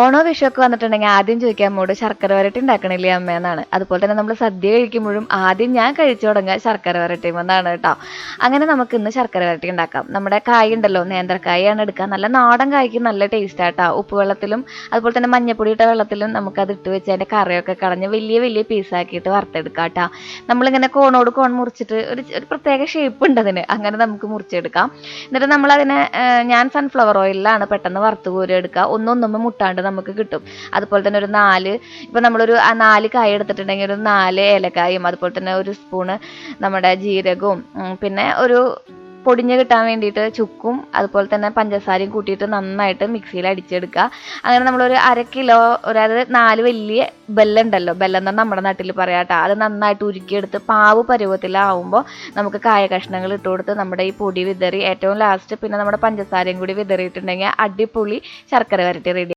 ഓണോ വിഷുവൊക്കെ വന്നിട്ടുണ്ടെങ്കിൽ ആദ്യം ചോദിക്കാൻ മോട് ശർക്കര വരട്ടി ഉണ്ടാക്കണില്ലേ അമ്മയെന്നാണ്. അതുപോലെ തന്നെ നമ്മൾ സദ്യ കഴിക്കുമ്പോഴും ആദ്യം ഞാൻ കഴിച്ചു തുടങ്ങുക ശർക്കര വരട്ടിയും എന്നാണ് കേട്ടോ. അങ്ങനെ നമുക്ക് ഇന്ന് ശർക്കര വരട്ടി ഉണ്ടാക്കാം. നമ്മുടെ കായ ഉണ്ടല്ലോ നേന്ത്രക്കായാണ് എടുക്കുക. നല്ല നാടൻ കായ്ക്ക് നല്ല ടേസ്റ്റ് ആട്ടോ ഉപ്പ് വെള്ളത്തിലും അതുപോലെ തന്നെ മഞ്ഞപ്പൊടി ഇട്ട വെള്ളത്തിലും അത് ഇട്ട് വെച്ച് അതിന്റെ കറിയൊക്കെ കളഞ്ഞ് വലിയ വലിയ പീസാക്കിയിട്ട് വറുത്തെടുക്കാം കേട്ടോ. നമ്മളിങ്ങനെ കോണോട് കോൺ മുറിച്ചിട്ട് ഒരു ഒരു പ്രത്യേക ഷേപ്പ് ഉണ്ട് അതിന്. അങ്ങനെ നമുക്ക് മുറിച്ചെടുക്കാം. എന്നിട്ട് നമ്മളതിനെ ഞാൻ സൺഫ്ലവർ ഓയിലാണ് പെട്ടെന്ന് വറുത്ത് കോരി എടുക്കുക. ഒന്നൊന്നുമ്പോൾ മുട്ടാണ്ട് നമുക്ക് കിട്ടും. അതുപോലെ തന്നെ ഒരു നാല് ഇപ്പം നമ്മളൊരു നാല് കായ എടുത്തിട്ടുണ്ടെങ്കിൽ ഒരു നാല് ഏലക്കായും അതുപോലെ തന്നെ ഒരു സ്പൂണ് നമ്മുടെ ജീരകവും പിന്നെ ഒരു പൊടിഞ്ഞ് കിട്ടാൻ വേണ്ടിയിട്ട് ചുക്കും അതുപോലെ തന്നെ പഞ്ചസാരയും കൂട്ടിയിട്ട് നന്നായിട്ട് മിക്സിയിൽ അടിച്ചെടുക്കുക. അങ്ങനെ നമ്മളൊരു അര കിലോ അതായത് നാല് വലിയ ബെല്ലുണ്ടല്ലോ ബെല്ലം എന്ന് നമ്മുടെ നാട്ടിൽ പറയാട്ടോ. അത് നന്നായിട്ട് ഉരുക്കിയെടുത്ത് പാവ് പരുവത്തിലാവുമ്പോൾ നമുക്ക് കായ കഷ്ണങ്ങൾ ഇട്ട് കൊടുത്ത് നമ്മുടെ ഈ പൊടി വിതറി ഏറ്റവും ലാസ്റ്റ് പിന്നെ നമ്മുടെ പഞ്ചസാരയും കൂടി വിതറിയിട്ടുണ്ടെങ്കിൽ അടിപൊളി ശർക്കര വരട്ടി റെഡി